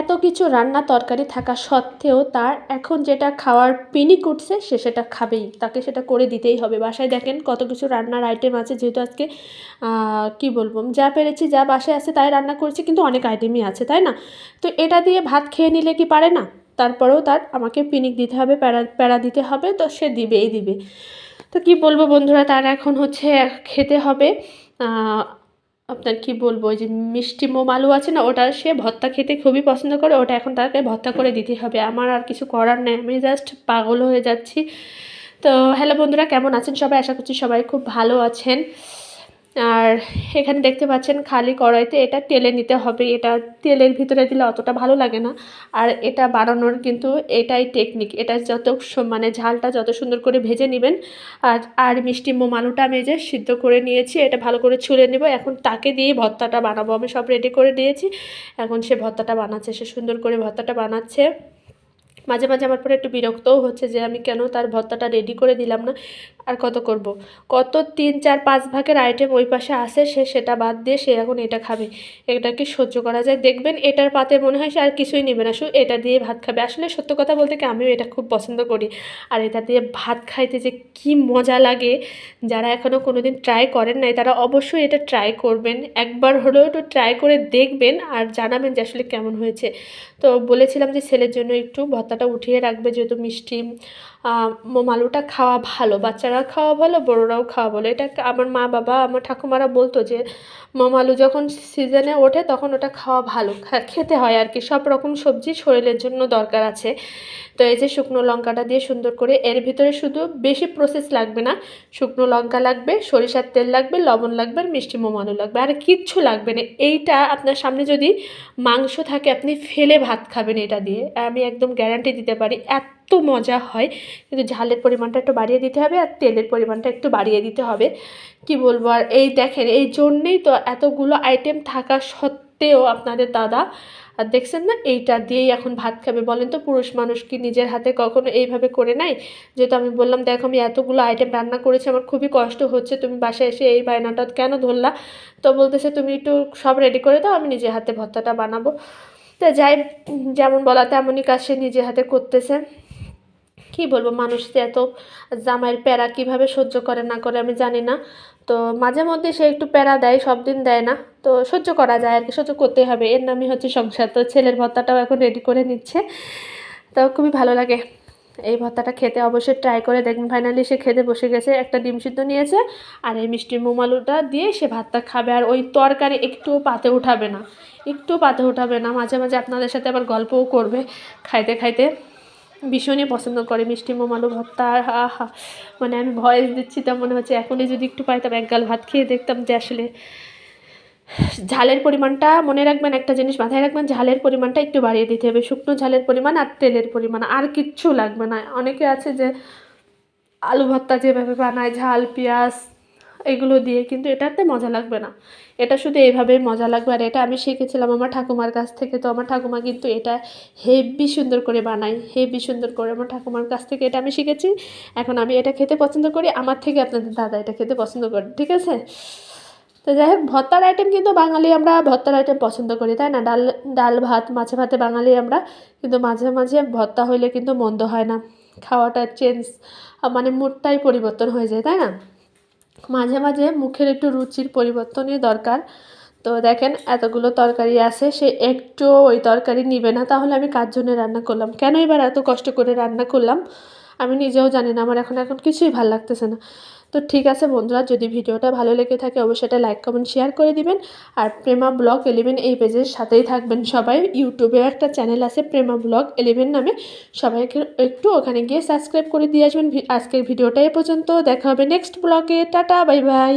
এত কিছু রান্না তরকারি থাকা সত্ত্বেও তার এখন যেটা খাওয়ার পিনিক উঠছে, সে সেটা খাবেই। তাকে সেটা করে দিতেই হবে। বাসায় দেখেন কত কিছু রান্নার আইটেম আছে, যেহেতু আজকে কি বলব, যা পেরেছি, যা বাসায় আছে তাই রান্না করেছি, কিন্তু অনেক আইটেমই আছে, তাই না? তো এটা দিয়ে ভাত খেয়ে নিলে কি পারে না? তারপরেও তার আমাকে পিনিক দিতে হবে, প্যারা প্যারা দিতে হবে, তো সে দিবেই দিবে। তো কি বলব বন্ধুরা, তার এখন হচ্ছে খেতে হবে আপনার কি বলব, ওই যে মিষ্টি মোম আলু আছে না, ওটা সে ভর্তা খেতে খুবই পছন্দ করে, ওটা এখন তাকে ভর্তা করে দিতে হবে। আমার আর কিছু করার নেই, আমি জাস্ট পাগল হয়ে যাচ্ছি। তো হ্যালো বন্ধুরা, কেমন আছেন সবাই? আশা করছি সবাই খুব ভালো আছেন। আর এখানে দেখতে পাচ্ছেন খালি কড়াইতে এটা তেলে নিতে হবে। এটা তেলের ভিতরে দিলে অতটা ভালো লাগে না। আর এটা বানানোর কিন্তু এটাই টেকনিক এটা যত মানে ঝালটা যত সুন্দর করে ভেজে নেবেন, আর আর মিষ্টি মোম আলুটা আমি যে সিদ্ধ করে নিয়েছি, এটা ভালো করে ছুলে নেব। এখন তাকে দিয়ে ভর্তাটা বানাবো। আমি সব রেডি করে দিয়েছি। এখন সে ভর্তাটা বানাচ্ছে, সে সুন্দর করে ভর্তাটা বানাচ্ছে। মাঝে মাঝে আমার পরে একটু বিরক্তও হচ্ছে যে আমি কেন তার ভর্তাটা রেডি করে দিলাম না। আর কত করব। কত তিন, চার, পাঁচ ভাগের আইটেম ওই পাশে আসে সে সেটা বাদ দিয়ে সে এখন এটা খাবে। এটা কি সহ্য করা যায়? দেখবেন এটার পাতে মনে হয় সে আর কিছুই নেবে না, শুধু এটা দিয়ে ভাত খাবে। আসলে সত্য কথা বলতে কি আমিও এটা খুব পছন্দ করি। আর এটা দিয়ে ভাত খাইতে যে কি মজা লাগে, যারা এখনও কোনো দিন ট্রাই করেন নাই, তারা অবশ্যই এটা ট্রাই করবেন। একবার হলেও একটু ট্রাই করে দেখবেন আর জানাবেন যে আসলে কেমন হয়েছে। তো বলেছিলাম যে ছেলের জন্য একটু ভত্তাটা উঠিয়ে রাখবে, যেহেতু মিষ্টি মোম আলুটা খাওয়া ভালো বাচ্চারা খাওয়া ভালো, বড়োরাও খাওয়া ভালো। এটা আমার মা বাবা, আমার ঠাকুমারা বলতো যে মোম আলু যখন সিজনে ওঠে তখন ওটা খাওয়া ভালো খেতে হয় আর কি। সব রকম সবজি শরীরের জন্য দরকার আছে। তো এই যে শুকনো লঙ্কাটা দিয়ে সুন্দর করে, এর ভিতরে শুধু বেশি প্রসেস লাগবে না। শুকনো লঙ্কা লাগবে, সরিষার তেল লাগবে, লবণ লাগবে আর মিষ্টি মোম আলু লাগবে। আর কিচ্ছু লাগবে না। এইটা আপনার সামনে যদি মাংস থাকে, আপনি ফেলে ভাত খাবেন এটা দিয়ে। আমি একদম গ্যারান্টি দিতে পারি, এত মজা হয়। কিন্তু ঝালের পরিমাণটা একটু বাড়িয়ে দিতে হবে আর তেলের পরিমাণটা একটু বাড়িয়ে দিতে হবে। কি বলব আর এই দেখেন, এই জন্যেই তো এতগুলো আইটেম থাকা সত্ত্বেও আপনাদের দাদা, আর দেখছেন না, এইটা দিয়েই এখন ভাত খাবে। বলেন তো পুরুষ মানুষ কি নিজের হাতে কখনো এইভাবে করে নাই যেহেতু আমি বললাম, দেখো আমি এতগুলো আইটেম রান্না করেছি, আমার খুবই কষ্ট হচ্ছে। তুমি বাসায় এসে এই বায়নাটা কেন ধরলা? তো বলতেছে, তুমি একটু সব রেডি করে দাও, আমি নিজের হাতে ভর্তাটা বানাবো। তো যাই, যেমন বলা তেমনই কাজ সে নিজের হাতে করতেছে। কি বলব, মানুষ যে এত জামাইয়ের প্যারা কীভাবে সহ্য করে না করে আমি জানি না। তো মাঝে মধ্যে সে একটু প্যারা দেয়, সব দিন দেয় না। তো সহ্য করা যায় আর কি, সহ্য করতেই হবে। এর নামই হচ্ছে সংসার। তো ছেলের ভর্তাটাও এখন রেডি করে নিচ্ছে। তো খুবই ভালো লাগে। এই ভর্তাটা খেতে অবশ্যই ট্রাই করে দেখবেন। ফাইনালি সে খেতে বসে গেছে, একটা ডিম সিদ্ধ নিয়েছে আর এই মিষ্টি মোমালুটা দিয়ে সে ভাতটা খাবে। আর ওই তরকারি একটুও পাতে উঠাবে না একটু পাতে উঠাবে না। মাঝে মাঝে আপনাদের সাথে আবার গল্পও করবে খাইতে খাইতে। ভীষণই পছন্দ করে, মিষ্টি মোম, আলু ভর্তা হা হা। মানে আমি ভয়েস দিচ্ছি তা মনে হচ্ছে এখনই যদি একটু পাইতাম এক গাল ভাত খেয়ে দেখতাম যে আসলে ঝালের পরিমাণটা মনে রাখবেন, একটা জিনিস মাথায় রাখবেন, ঝালের পরিমাণটা একটু বাড়িয়ে দিতে হবে। শুকনো ঝালের পরিমাণ আর তেলের পরিমাণ, আর কিচ্ছু লাগবে না। অনেকে আছে যে আলু ভর্তা যেভাবে বানায়, ঝাল, পেঁয়াজ এগুলো দিয়ে কিন্তু এটাতে মজা লাগবে না। এটা শুধু এইভাবেই মজা লাগবে আর এটা আমি শিখেছিলাম আমার ঠাকুমার কাছ থেকে। তো আমার ঠাকুমা কিন্তু এটা হেভি সুন্দর করে বানায়, হেভি সুন্দর করে আমার ঠাকুমার কাছ থেকে এটা আমি শিখেছি। এখন আমি এটা খেতে পছন্দ করি, আমার থেকে আপনাদের দাদা এটা খেতে পছন্দ করে, ঠিক আছে? তো যাই হোক, ভর্তার আইটেম কিন্তু বাঙালি আমরা ভর্তার আইটেম পছন্দ করি, তাই না? ডাল ডাল ভাত, মাছে ভাতে বাঙালি আমরা, কিন্তু মাঝে মাঝে ভর্তা হইলে কিন্তু মন্দ হয় না। খাওয়াটা চেঞ্জ মানে মুডটাই পরিবর্তন হয়ে যায়, তাই না? মাঝে মাঝে মুখের একটু রুচির পরিবর্তনই দরকার। তো দেখেন এতগুলো তরকারি আছে, সে একটু ওই তরকারি নিবে না, তাহলে আমি কার জন্য রান্না করলাম? কেন এবার এত কষ্ট করে রান্না করলাম? আমি নিজেও জানি না, আমার এখন এখন কিছুই ভালো লাগতেছে না। তো ঠিক আছে বন্ধুরা, যদি ভিডিওটা ভালো লেগে থাকে অবশ্যই এটা লাইক কমেন্ট শেয়ার করে দিবেন। আর প্রেমা ব্লগ এলেভেন এই পেজের সাথেই থাকবেন সবাই। ইউটিউবেও একটা চ্যানেল আছে প্রেমা ব্লগ এলেভেন নামে। সবাইকে একটু ওখানে গিয়ে সাবস্ক্রাইব করে দিয়ে আসবেন। আজকের ভিডিওটা এ পর্যন্ত। দেখা হবে নেক্সট ব্লগে টাটা বাই বাই